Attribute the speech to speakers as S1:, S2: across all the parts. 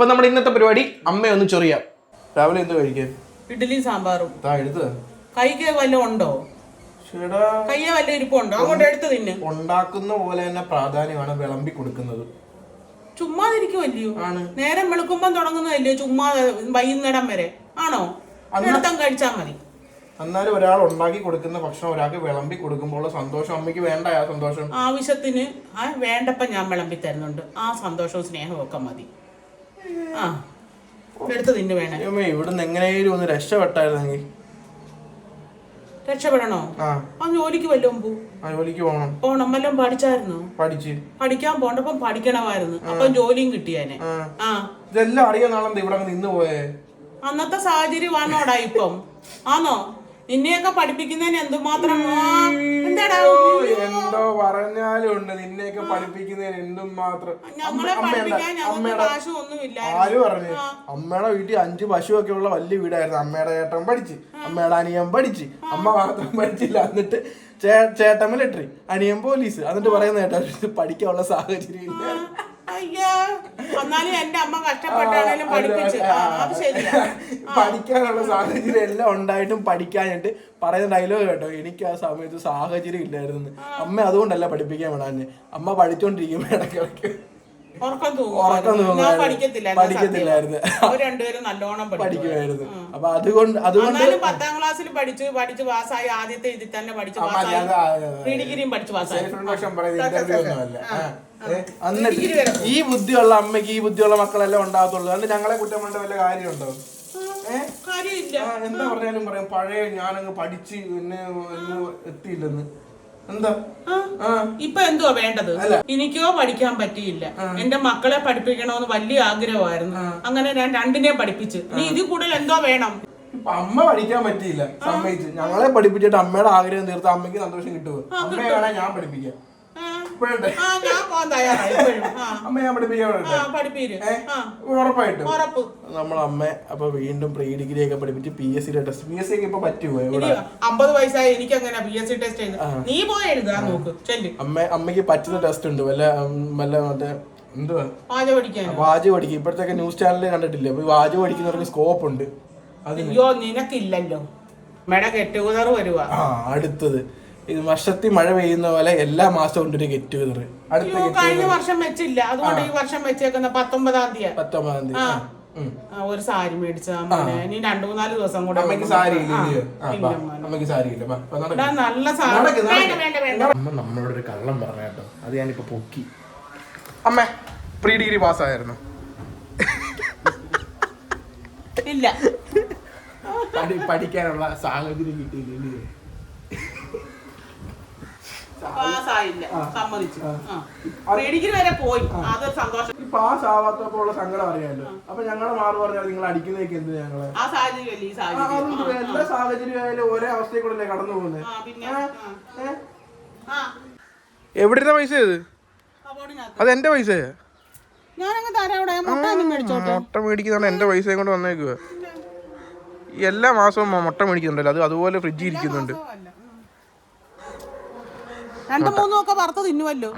S1: അപ്പൊ നമ്മുടെ ഇന്നത്തെ പരിപാടി അമ്മയൊന്ന് ചൊറിയാം. രാവിലെ എന്ത് കഴിക്കാൻ?
S2: ഇഡ്ഡലിയും സാമ്പാറും.
S1: താ എടുത്ത്
S2: കൈക്ക് വല്ലതും ഉണ്ടോ?
S1: ചേടാ.
S2: കയ്യെ വല്ല ഇരിപ്പുണ്ടോ അങ്ങോട്ട് എടുത്ത് തിന്ന്.
S1: ഉണ്ടാക്കുന്ന പോലെ തന്നെ പ്രാധാന്യമാണ് വിളമ്പി കൊടുക്കുന്നത്.
S2: ചുമ്മാതിരിക്കുമല്ലയോ
S1: ആണ്.
S2: നേരം വെളുക്കുമ്പം തുടങ്ങുന്നതല്ലയോ ചുമ്മാ വൈകുന്നേരം വരെ? ആണോ? എടുത്തം കഴിച്ചാ മതി.
S1: എന്നാലും ഒരാൾ ഉണ്ടാക്കി കൊടുക്കുന്ന ഭക്ഷണം ഒരാൾക്ക് വിളമ്പി കൊടുക്കുമ്പോൾ സന്തോഷം. അമ്മയ്ക്ക് വേണ്ട ആ സന്തോഷം?
S2: ആവശ്യത്തിന് ആ വേണ്ടപ്പം ഞാൻ വിളമ്പി തരുന്നുണ്ട്. ആ സന്തോഷവും സ്നേഹവും ഒക്കെ മതി. ആ. എടുത്ത് തിന്നു വേണേ.
S1: അമ്മ ഇവിടുന്ന് എങ്ങനെയും ഒന്ന് രക്ഷപ്പെട്ടായിരുന്നെങ്കിൽ
S2: രക്ഷപ്പെടണോ?
S1: ആ.
S2: ആ ജോലിക്ക് വല്ലതും പോ.
S1: ആ ജോലിക്ക് പോകണം
S2: പോണം. വല്ലതും പഠിച്ചായിരുന്നോ?
S1: പഠിച്ച്.
S2: പഠിക്കാൻ പോണ്ടപ്പം പഠിക്കണമായിരുന്നു. അപ്പം ജോലിയും കിട്ടിയേനെ.
S1: ആ. ഇതെല്ലാം ഇവിടെ നിന്ന് പോയേ?
S2: അന്നത്തെ സാഹചര്യമാണോടാ ഇപ്പം? ആണോ നിന്നെയൊക്കെ പഠിപ്പിക്കുന്നതിന് എന്തുമാത്രം
S1: എന്തോ പറഞ്ഞാലും ഉണ്ട് നിന്നെയൊക്കെ പഠിപ്പിക്കുന്നതിന് എന്തും മാത്രം. ആര് പറഞ്ഞു? അമ്മയുടെ വീട്ടിൽ അഞ്ചു പശു ഒക്കെ ഉള്ള വലിയ വീടായിരുന്നു. അമ്മയുടെ ചേട്ടൻ പഠിച്ച് അമ്മയുടെ അനിയൻ പഠിച്ച് അമ്മ മാത്രം പഠിച്ചില്ല. എന്നിട്ട് ചേട്ടൻ മിലിറ്ററി അനിയൻ പോലീസ്. എന്നിട്ട് പറയുന്ന ചേട്ടാ പഠിക്കാനുള്ള സാഹചര്യം ഇല്ല.
S2: അയ്യാ. എന്നാലും എന്റെ അമ്മ കഷ്ടപ്പെട്ടാണേലും പഠിപ്പിച്ച്. ആ, അത് ശരിയാ.
S1: പഠിക്കാനുള്ള സാഹചര്യം എല്ലാം ഉണ്ടായിട്ടും പഠിക്കാനായിട്ട് പറയുന്ന ഡയലോഗ് കേട്ടോ. എനിക്ക് ആ സമയത്ത് സാഹചര്യം ഇല്ലായിരുന്നു. അമ്മ അതുകൊണ്ടല്ല പഠിപ്പിക്കാൻ വിടാഞ്ഞ് അമ്മ പഠിച്ചോണ്ടിരിക്കുമ്പോ ഇടയ്ക്കിടയ്ക്ക്
S2: ഉറക്കം തൂങ്ങും. പഠിക്കത്തില്ല
S1: പഠിക്കത്തില്ലായിരുന്നു.
S2: രണ്ടുപേരും നല്ലോണം പഠിക്കും
S1: പഠിക്കുമായിരുന്നു. അപ്പൊ അതുകൊണ്ട് അതുകൊണ്ട്
S2: പത്താം ക്ലാസ്സിൽ പഠിച്ചു പഠിച്ച് പാസ്സായി. ആദ്യത്തെ ഇതിൽ തന്നെ പഠിച്ചു പ്രീ ഡിഗ്രിയും പഠിച്ച് പാസ്സായി.
S1: എന്നിട്ട് ഈ ബുദ്ധിയുള്ള അമ്മയ്ക്ക് ഈ ബുദ്ധിയുള്ള മക്കളെല്ലാം ഉണ്ടാകത്തുള്ളൂ. അതുകൊണ്ട് ഞങ്ങളെ കുറ്റം കൊണ്ട് വല്ല കാര്യമുണ്ടോ? എന്താ പറഞ്ഞാലും പറയാം. പഴയ ഞാനങ്ങ് പഠിച്ച് എന്നെ എത്തിയില്ലെന്ന്. എന്താ?
S2: ഇപ്പൊ എന്തുവാ വേണ്ടത്? എനിക്കോ പഠിക്കാൻ പറ്റിയില്ല. എന്റെ മക്കളെ പഠിപ്പിക്കണമെന്ന് വലിയ ആഗ്രഹമായിരുന്നു. അങ്ങനെ ഞാൻ രണ്ടിനെയും പഠിപ്പിച്ച്. നീ ഇതിൽ കൂടുതൽ എന്തോ വേണം?
S1: അമ്മ പഠിക്കാൻ പറ്റിയില്ല സമ്മതിച്ച്. ഞങ്ങളെ പഠിപ്പിച്ചിട്ട് അമ്മയുടെ ആഗ്രഹം തീർത്ത അമ്മയ്ക്ക് സന്തോഷം കിട്ടുമോ? അമ്മയെ വേണേ ഞാൻ പഠിപ്പിക്കാം
S2: ആ ഞാൻ പോകാൻ തയ്യാറായി
S1: അമ്മ ഞാൻ വേണ്ടേ
S2: ആ
S1: ഉറപ്പായിട്ടും.
S2: ഉറപ്പ്.
S1: നമ്മളെ അമ്മ അപ്പൊ വീണ്ടും പ്രീ ഡിഗ്രി ഒക്കെ പഠിപ്പിച്ച് പി എസ് സിയുടെ ടെസ്റ്റ് പി എസ് സി ഒക്കെ ഇപ്പൊ പറ്റുമോ ഇവിടെ?
S2: അമ്പത് വയസ്സായി എനിക്ക് അങ്ങനെ പി എസ് സി ടെസ്റ്റ് നീ പോയി എഴുതാ നോക്ക്. ചെല്ല്.
S1: അമ്മ അമ്മയ്ക്ക് പറ്റുന്ന ടെസ്റ്റ് ഉണ്ട്. വല്ല വല്ല മറ്റേ എന്തുവാ? വാജ് പഠിക്കും. ഇപ്പോഴത്തെ ന്യൂസ് ചാനലിൽ കണ്ടിട്ടില്ല? അപ്പൊ വാജ് പഠിക്കുന്നവർക്ക് സ്കോപ്പ് ഉണ്ട്.
S2: അയ്യോ നിനക്കില്ലല്ലോ. മേഡം കെട്ടുകുതർ വരുവാ.
S1: ആ അടുത്തത്. ഇത് വർഷത്തിൽ മഴ പെയ്യുന്ന പോലെ എല്ലാ മാസവും ഉണ്ട് ഒരു ഗെറ്റ് ടുഗദർ അടുത്ത get
S2: കഴിഞ്ഞ വർഷം വെച്ചില്ല. അതുകൊണ്ട് ഈ വർഷം വെച്ചേക്കുന്ന പത്തൊമ്പതാം തീയതി.
S1: പത്തൊമ്പതാം തീയതി. ആ. ഉം.
S2: ഒരു സാരി മേടിച്ചാ മോനെ. ഇനി രണ്ടു മൂന്നാൽ ദിവസം കൂടെ
S1: അമ്മയ്ക്ക് സാരി ഇല്ലയോ? ആ,
S2: ഇല്ല?
S1: അമ്മയ്ക്ക് സാരി ഇല്ല? നടക്ക്.
S2: നല്ല സാരി
S1: നടക്ക്, നടക്ക്.
S2: വേണ്ട വേണ്ട വേണ്ട.
S1: അമ്മ നമ്മളോട് ഒരു കള്ളം പറഞ്ഞ കേട്ടോ. അത് ഞാനിപ്പോ പൊക്കി. അമ്മ പ്രീ ഡിഗ്രി പാസ്സായിരുന്നു
S2: ഇല്ല.
S1: പഠിക്കാനുള്ള സാഹചര്യം കിട്ടിയില്ലേ
S2: പാസ്സായില്ല. സമ്മതിച്ചു. ഡിഗ്രി വരെ പോയി. അത് സന്തോഷം.
S1: ഈ പാസ് ആവാത്തപ്പോ ഉള്ള സങ്കടം അറിയാലോ. അപ്പൊ ഞങ്ങളെ മാറി പറഞ്ഞാൽ നിങ്ങൾ അടിക്കുന്നേക്ക് എന്ത് ഞങ്ങളെ?
S2: ആ സാഹചര്യമല്ലേ ഈ
S1: ആ,
S2: സാഹചര്യം.
S1: എല്ലാ സാഹചര്യം ആയാലും ഒരേ അവസ്ഥയിൽ കൂടെ കടന്നു പോകുന്നത്?
S2: ആ പിന്നെ ആ. ആ.
S1: എവിടുന്ന പൈസ ഇത്? അത് എന്റെ പൈസ
S2: മുട്ട
S1: മേടിക്കുന്ന മേടിക്കുന്നതാണ് എന്റെ പൈസ കൊണ്ട് വന്നേക്കുക എല്ലാ മാസവും മുട്ട മേടിക്കുന്നുണ്ടല്ലോ. അത് അതുപോലെ ഫ്രിഡ്ജിൽ ഇരിക്കുന്നുണ്ട്.
S2: രണ്ടും മൂന്നും ഒക്കെ വറുത്ത്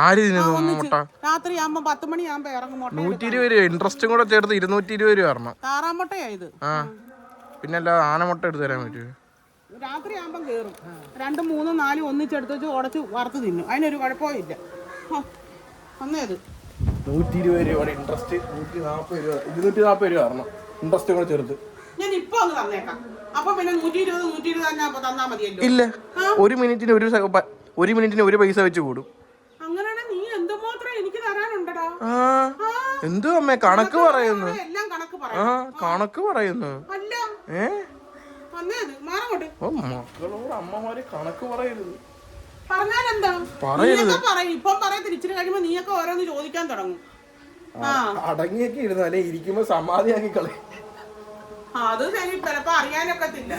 S1: ആര് മുട്ട.
S2: രാത്രി ആകുമ്പോ പത്ത് മണിയാകുമ്പോ ഇറങ്ങും മുട്ട
S1: നൂറ്റി ഇരുപത് രൂപ. ഇൻട്രസ്റ്റും കൂടെ ചേർത്ത് ഇരുന്നൂറ്റി ഇരുപത് രൂപ വരണം.
S2: താറാമുട്ടയാ ഇത്.
S1: ആ. പിന്നെ അല്ല ആനമുട്ട എടുത്തു തരാൻ പറ്റുമോ
S2: രാത്രി ആകുമ്പം കേറും രണ്ടും മൂന്നും നാലും ഒന്നിച്ചെടുത്ത് വെച്ച് ഉടച്ച് വറുത്ത് തിന്നും. അതിനൊരു കുഴപ്പമില്ല വന്നേത്
S1: നൂറ്റി ഇരുപത് രൂപയുടെ ഇൻട്രസ്റ്റ് നൂറ്റി നാൽപ്പത് രൂപ ഇരുന്നൂറ്റി നാൽപ്പത് രൂപ വരണം. ഇൻട്രസ്റ്റ് കൂടെ ചേർത്ത്.
S2: ഞാൻ ഇപ്പൊ അങ്ങ് തന്നേക്കാം. അപ്പൊ പിന്നെ നൂറ്റി ഇരുപത് നൂറ്റി ഇരുപത് തന്നെ തന്നാ മതിയല്ലോ.
S1: ഇല്ല. ഒരു മിനിറ്റിന് ഒരു ഒരു മിനിറ്റിന് ഒരു പൈസ വെച്ച് കൂടും. എന്തോ അമ്മേ കണക്ക് പറയുന്നു.
S2: കണക്ക്
S1: ആ കണക്ക് പറയുന്നു. ഏ? ഓ മക്കളോട് അമ്മമാര് കണക്ക് പറയരുത്. പറയരുത്. അടങ്ങിയൊക്കെ ഇരുന്നു അല്ലെ ഇരിക്കുമ്പോ സമാധിയാക്കി കളയും.
S2: അത് ശരി ചിലപ്പോ അറിയാനൊക്കത്തില്ല.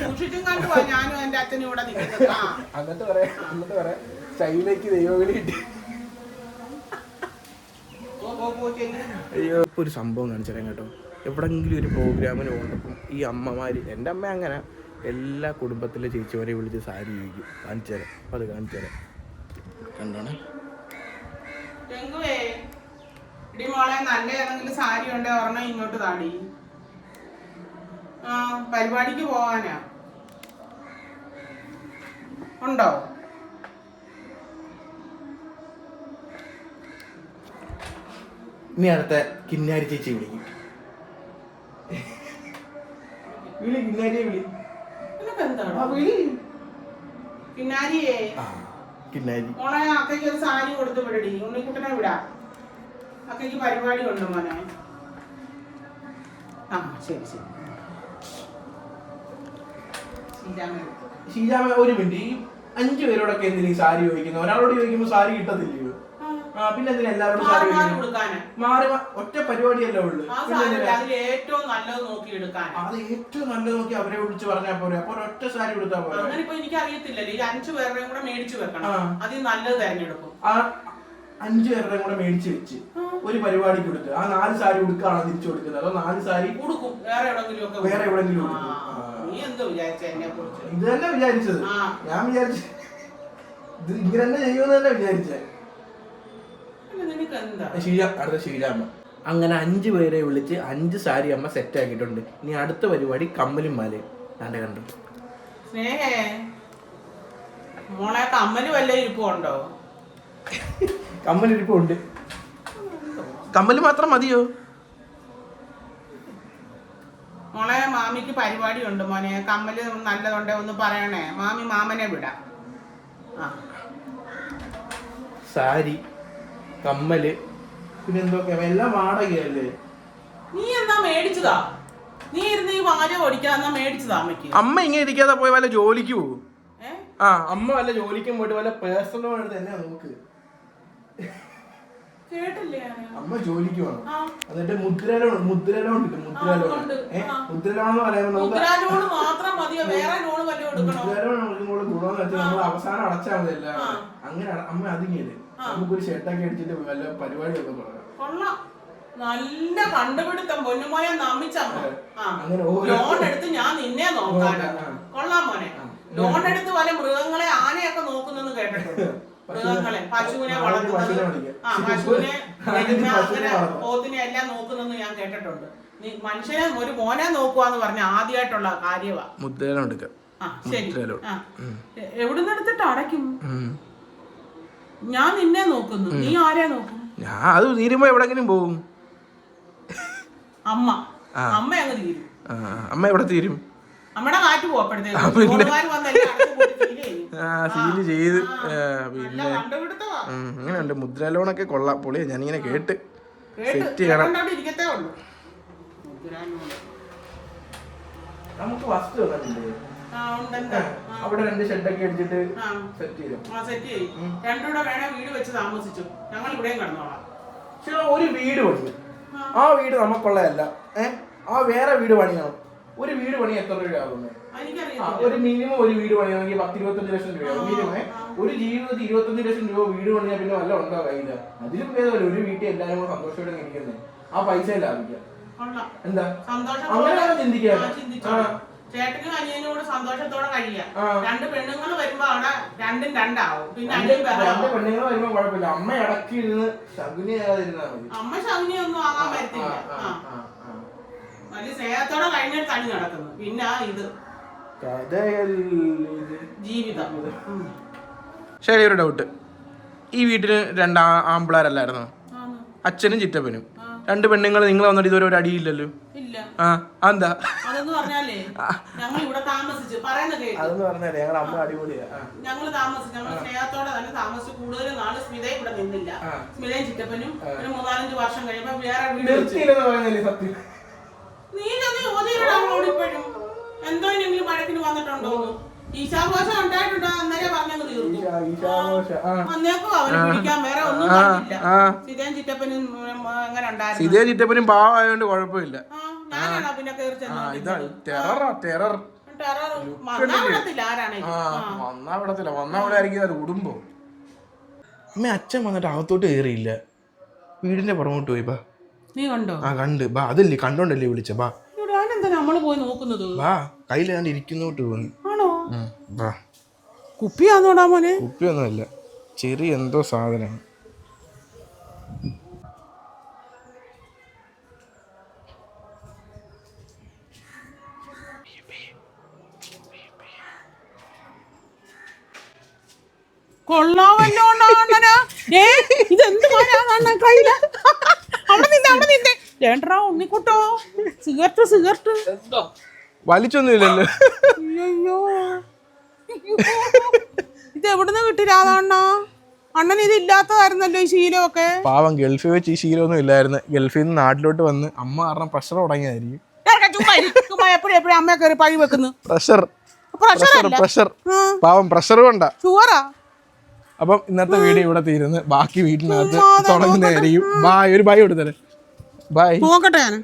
S2: സൂക്ഷിച്ചും കണ്ടുവാ ഞാനും എന്റെ അച്ഛനും ഇവിടെ നിൽക്കുന്നത്. ആ.
S1: എന്നിട്ട് പറയാ എന്നിട്ട് പറയാ ശൈലേക്ക് ദൈവവിളി കിട്ടി. അയ്യോ ഇപ്പൊ ഒരു സംഭവം കാണിച്ചുതരാം കേട്ടോ. എവിടെങ്കിലും ഒരു പ്രോഗ്രാമിന് പോകുമ്പോൾ ഈ അമ്മമാര് എന്റെ അമ്മ അങ്ങനെ എല്ലാ കുടുംബത്തിലെ ചേച്ചിമാരെ വിളിച്ച് സാരി ചോദിക്കും കാണിച്ചു തരാം അപ്പം അത് കാണിച്ചു തരാം കണ്ടോണേ
S2: മോളെ നല്ല ഏതെങ്കിലും സാരി ഉണ്ടേ ഒരെണ്ണം ഇങ്ങോട്ട് താടി. പരിപാടിക്ക് പോവാനാ. ഉണ്ടോ?
S1: ഇനി അടുത്ത കിന്നാരി ചേച്ചി വിളിക്കും. വിളി കിന്നാരിയെ വിളി. കിന്നാരി.
S2: മോളെ അക്കയ്ക്ക് ഒരു സാരി കൊടുത്ത് വിടടി. ഉണ്ണിക്കുട്ടനെ വിടാം. അക്കയ്ക്ക് പരിപാടി ഉണ്ട് മോനെ. ആ ശരി ശരി.
S1: ശീലാമ ഒരു മിനിറ്റ് ഈ അഞ്ചു പേരോടൊക്കെ എന്തിനീ സാരി ചോദിക്കുന്നത്? ഒരാളോട് ചോദിക്കുമ്പോ സാരി കിട്ടത്തില്ലയോ?
S2: ആ,
S1: പിന്നെ എന്തിനാ എല്ലാവരോടും സാരി
S2: മാറി
S1: മാ- ഒറ്റ പരിപാടിയല്ലേ ഉള്ളു.
S2: ആ
S1: പിന്നെ
S2: സാരി
S1: എന്തിനാ?
S2: അതിൽ ഏറ്റവും നല്ലത് നോക്കി എടുക്കാൻ
S1: അത് ഏറ്റവും നല്ലത് നോക്കി അവരെ വിളിച്ച് പറഞ്ഞാൽ പോരെ. അപ്പൊ ഒറ്റ സാരി കൊടുത്താൽ പോരെ.
S2: അങ്ങനെ ഇപ്പൊ എനിക്ക് അറിയത്തില്ലല്ലോ ഈ അഞ്ചു പേരുടെയും കൂടെ മേടിച്ചു വെക്കണം.
S1: ആ.
S2: അതിൽ നല്ലത് തെരഞ്ഞെടുക്കും.
S1: ആ അഞ്ചു പേരുടെ കൂടെ മേടിച്ച് വെച്ച് ഒരു പരിപാടിക്ക് കൊടുത്ത് ആ നാല് സാരി കൊടുക്കാണോ തിരിച്ചു കൊടുക്കുന്നത്? അതോ നാല് സാരി
S2: കൊടുക്കും വേറെ എവിടെങ്കിലും ഒക്കെ
S1: വേറെ എവിടെങ്കിലും
S2: ആ,
S1: കൊടുക്കും. ആ.
S2: നീ എന്തോ വിചാരിച്ച എന്നെ കുറിച്ച്?
S1: ഇത് തന്നെ വിചാരിച്ചത്.
S2: ആ.
S1: ഞാൻ വിചാരിച്ചു ഇത് ഇങ്ങനെ തന്നെ ചെയ്യുമെന്ന് തന്നെ വിചാരിച്ചേ
S2: നിനക്ക് എന്താ
S1: ശീല അടുത്ത ശീലാമ്മ. അങ്ങനെ അഞ്ച് പേരെ വിളിച്ച് അഞ്ച് സാരി അമ്മ സെറ്റ് ആക്കിയിട്ടുണ്ട്. ഇനി അടുത്ത പരിപാടി കമ്മലും മാലയും. ഞാൻ കണ്ടു.
S2: സ്നേഹേ മോളെ കമ്മൽ വല്ല ഇരിപ്പുണ്ടോ
S1: കമ്മലിരിപ്പുണ്ട് കമ്മൽ മാത്രം മതിയോ?
S2: മോളെ മാമിക്ക് പരിപാടി ഉണ്ട് മോനെ. കമ്മൽ നല്ലതുണ്ടേ ഒന്ന് പറയണേ. മാമി മാമനെ വിടാം. ആ.
S1: സാരി കമ്മൽ പിന്നെ എന്തൊക്കെയാ? എല്ലാം വാടകയല്ലേ
S2: നീ എന്താ മേടിച്ചതാ? നീ ഇരുന്ന് ഈ വാര ഓടിക്കാൻ എന്നാ മേടിച്ചതാ അമ്മയ്ക്ക്?
S1: അമ്മ ഇങ്ങനെ ഇരിക്കാതെ പോയി വല്ല ജോലിക്ക് പോകും? ആ അമ്മ വല്ല ജോലിക്കും പോയിട്ട് വല്ല പേഴ്സണൽ എടുത്ത് തന്നെ നോക്ക്? അമ്മ ജോലിക്ക്
S2: ആ.
S1: എന്നിട്ട് മുദ്ര ലോൺ മുദ്ര ലോൺ കിട്ടും മുദ്ര ലോൺ. മുദ്ര ലോൺ എന്ന് പറയുമ്പോൾ നമുക്ക്
S2: മുദ്ര
S1: ലോൺ കൊടുക്കുമ്പോൾ ഗുണമെന്ന് വെച്ചാൽ നമ്മൾ അവസാനം അടച്ചാൽ മതി എല്ലാം. അങ്ങനെ അമ്മ അതിങ്ങനെ നമുക്കൊരു ഷെട്ടാക്കി അടിച്ചിട്ട് നല്ല പരിപാടിയൊക്കെ തുടങ്ങാം.
S2: കൊള്ളാം. നല്ല കണ്ടുപിടുത്തം പൊന്നുമോനെ
S1: ഓരോ-
S2: ലോൺ എടുത്ത് ഞാൻ നിന്നെ നോക്കാനാ. കൊള്ളാം മോനെ. ലോൺ എടുത്ത് വല്ല മൃഗങ്ങളെ ആനയൊക്കെ നോക്കുന്നെന്ന് കേട്ടിട്ടുണ്ട്. മൃഗങ്ങളെ പശുവിനെ വളർത്തുന്നത്. ആ പശുവിനെ അങ്ങനെ പോത്തിനെ എല്ലാം നോക്കുന്നെന്ന് ഞാൻ കേട്ടിട്ടുണ്ട്. നീ മനുഷ്യനെ ഒരു മോനെ നോക്കുവാന്ന് പറഞ്ഞ ആദ്യമായിട്ടുള്ള കാര്യമാ
S1: മുദ്ര ലോൺ എടുക്കാം.
S2: ആ ശരി.
S1: മുദ്ര ലോൺ.
S2: ആ എ- എവിടുന്ന് എടുത്തിട്ട് അടയ്ക്കും? ഞാൻ നിന്നെ നോക്കുന്നു. നീ ആരെ നോക്കും?
S1: ഞാൻ അത് തീരുമ്പോ എവിടെങ്കിലും പോകും
S2: അമ്മ. അമ്മ അങ്ങ് തീരും.
S1: ആ, അമ്മ എവിടെ തീരും?
S2: നമ്മുടെ കാറ്റ്
S1: ആ.
S2: പോകപ്പെടുത്തേക്ക്
S1: സീൽ ചെയ്ത്. പിന്നെ അങ്ങനെയുണ്ട് മുദ്ര ലോണൊക്കെ കൊള്ളാം. പൊളിയാ ഞാനിങ്ങനെ കേട്ട്
S2: കേട്ട്.
S1: സെറ്റ് ചെയ്യണം. നമുക്ക് വസ്തു അവിടെ രണ്ട് ഷെഡൊക്കെ അടിച്ചിട്ട്
S2: ആ.
S1: സെറ്റ് ചെയ്തു.
S2: ആ, സെറ്റ് ചെയ്യും. രണ്ടുകൂടെ വേണേ വീട് വെച്ച് താമസിച്ചു. ഞങ്ങൾ ഇവിടെയും കിടന്നോളാം.
S1: പക്ഷെ ഒരു വീട് പണി
S2: ആ.
S1: ആ വീട് നമുക്കുള്ളതല്ല. ഏഹ് ആ വേറെ വീട് പണിയണം ഒരു വീട് പണി എത്ര രൂപയാകുന്നത് ഒരു മിനിമം ഒരു വീട് പണിയാണെങ്കിൽ പത്ത് ഇരുപത്തഞ്ച് ലക്ഷം രൂപയാകും മിനിമം ഒരു ജീവിതത്തിൽ ഇരുപത്തഞ്ച് ലക്ഷം രൂപ വീട് പണിയാൽ പിന്നെ വല്ല ഉണ്ടോ കയ്യില്ല അതിലും ഭേദമല്ല ഒരു വീട്ടിൽ എല്ലാവരും കൂടെ സന്തോഷത്തോടെ ഇരിക്കുന്നത് ആ പൈസ ലാഭിക്കാം. എന്താ? അങ്ങനെയാണ് ചിന്തിക്കാൻ.
S2: ചേട്ടനും അനിയനും കൂടെ സന്തോഷത്തോടെ കഴിയാം രണ്ട് പെണ്ണുങ്ങൾ വരുമ്പോ അവിടെ രണ്ടും രണ്ടാവും. പിന്നെ
S1: രണ്ട് പെണ്ണുങ്ങൾ വരുമ്പോ കുഴപ്പമില്ല. അമ്മ അടക്കി ഇരുന്ന് ശകുനി അമ്മ മതി.
S2: അമ്മ ശകുനിയൊന്നും ആകാൻ
S1: ആ,
S2: പറ്റില്ല
S1: ആ,
S2: ആ
S1: ആ, ആ.
S2: വലിയ സ്നേഹത്തോടെ പിന്നെ ഇത്. ജീവിതം.
S1: ശരി ഒരു ഡൗട്ട് ഈ വീട്ടിൽ രണ്ട് ആമ്പിളാരല്ലായിരുന്നു. അച്ഛനും ചിറ്റപ്പനും. രണ്ട് പെണ്ണുങ്ങൾ നിങ്ങൾ വന്നിട്ട് ഇതുവരെ ഒരു അടിയില്ലല്ലോ?
S2: ഇല്ല.
S1: ആ അതെന്താ?
S2: അതെന്ന് പറഞ്ഞാലേ ഞങ്ങൾ ഇവിടെ താമസിച്ച്. പറയുന്നത്
S1: അതെന്ന് പറഞ്ഞാലേ അമ്മ അടിപൊളിയാ.
S2: ഞങ്ങൾ താമസിച്ചു. ഞങ്ങൾ സ്നേഹത്തോടെ തന്നെ താമസിച്ച്. കൂടുതൽ നാൾ സ്മിത ഇവിടെ നിന്നില്ല. സ്മിതയും ചിറ്റപ്പനും ഒരു മൂന്നാലഞ്ച് വർഷം കഴിയുമ്പോ വേറെ വീട്
S1: സത്യം.
S2: ചെന്ന് ചോദ്യം ഇപ്പോഴും? എന്തോ ഇനിയെങ്കിലും വഴക്കിന് വന്നിട്ടുണ്ടോ ഈശാഘോഷം ഉണ്ടായിട്ടുണ്ടോ അന്നേരം പറഞ്ഞങ്ങ് തീർന്നു. അന്നേക്കും അവനെ പിടിക്കാൻ വേറെ ഒന്നും. സിതേൻ ചിറ്റപ്പനും അങ്ങനെ ഉണ്ടായിരുന്നു.
S1: സീതേ ചിറ്റപ്പനും പാവമായോണ്ട് കുഴപ്പമില്ല.
S2: ഞാനാണോ പിന്നെ കയറി ചെന്നത്
S1: വന്നാ വിടത്തില്ല വന്നാ ആയിരിക്കും അത് അമ്മ അച്ഛൻ വന്നിട്ട് അകത്തോട്ട് കയറിയില്ല. വീടിന്റെ പുറമോട്ട് പോയി ബാ.
S2: നീ കണ്ടോ?
S1: ആ കണ്ട്. ബാ അതല്ലേ കണ്ടോണ്ടല്ലേ വിളിച്ച ബാ.
S2: എന്തിനാ നമ്മൾ പോയി നോക്കുന്നത്?
S1: വാ കയ്യിൽ ഞാൻ ഇരിക്കുന്നോട്ട് പോകുന്നു
S2: ആണോ?
S1: വാ. കുപ്പി
S2: ആണോടാ മോനെ.
S1: കുപ്പി ഒന്നുമല്ല ചെറിയ എന്തോ സാധനമാണ്.
S2: കൊള്ളാമല്ലോ ഇതെന്ത് കയ്യിൽ. അവിടെ നിന്നെ അവിടെ നിന്നെ. ചേട്ടറാ ഉണ്ണിക്കുട്ടോ. Cigarette cigarette.
S1: വലിച്ചൊന്നുമില്ലല്ലോ.
S2: അയ്യോ. ഇത് എവിടുന്ന് കിട്ടി രാധാണ്ണ? അണ്ണൻ ഇത് ഇല്ലാത്തതായിരുന്നല്ലോ ഈ ശീലമൊക്കെ.
S1: പാവം ഗൾഫിൽ വെച്ച് ഈ ശീലമൊന്നും ഇല്ലായിരുന്നു. ഗൾഫിൽ നിന്ന് നാട്ടിലോട്ട് വന്ന് അമ്മ കാരണം പ്രഷർ തുടങ്ങിയതായിരിക്കും.
S2: എപ്പോഴും എപ്പോഴും അമ്മയെ കയറി പഴി വെക്കുന്നു.
S1: പ്രഷർ
S2: പ്രഷർ
S1: പ്രഷർ പ്രഷർ പാവം പ്രഷർ കൊണ്ടാ.
S2: ഷുഗറാ
S1: അപ്പം ഇന്നത്തെ വീഡിയോ ഇവിടെ തീരുന്നു. ബാക്കി വീട്ടിനകത്ത് തുടങ്ങുന്നതായിരിക്കും. ബായ് ഒരു ബായ് കൊടുത്തേ ബായ്
S2: പോകട്ടെ. ഞാൻ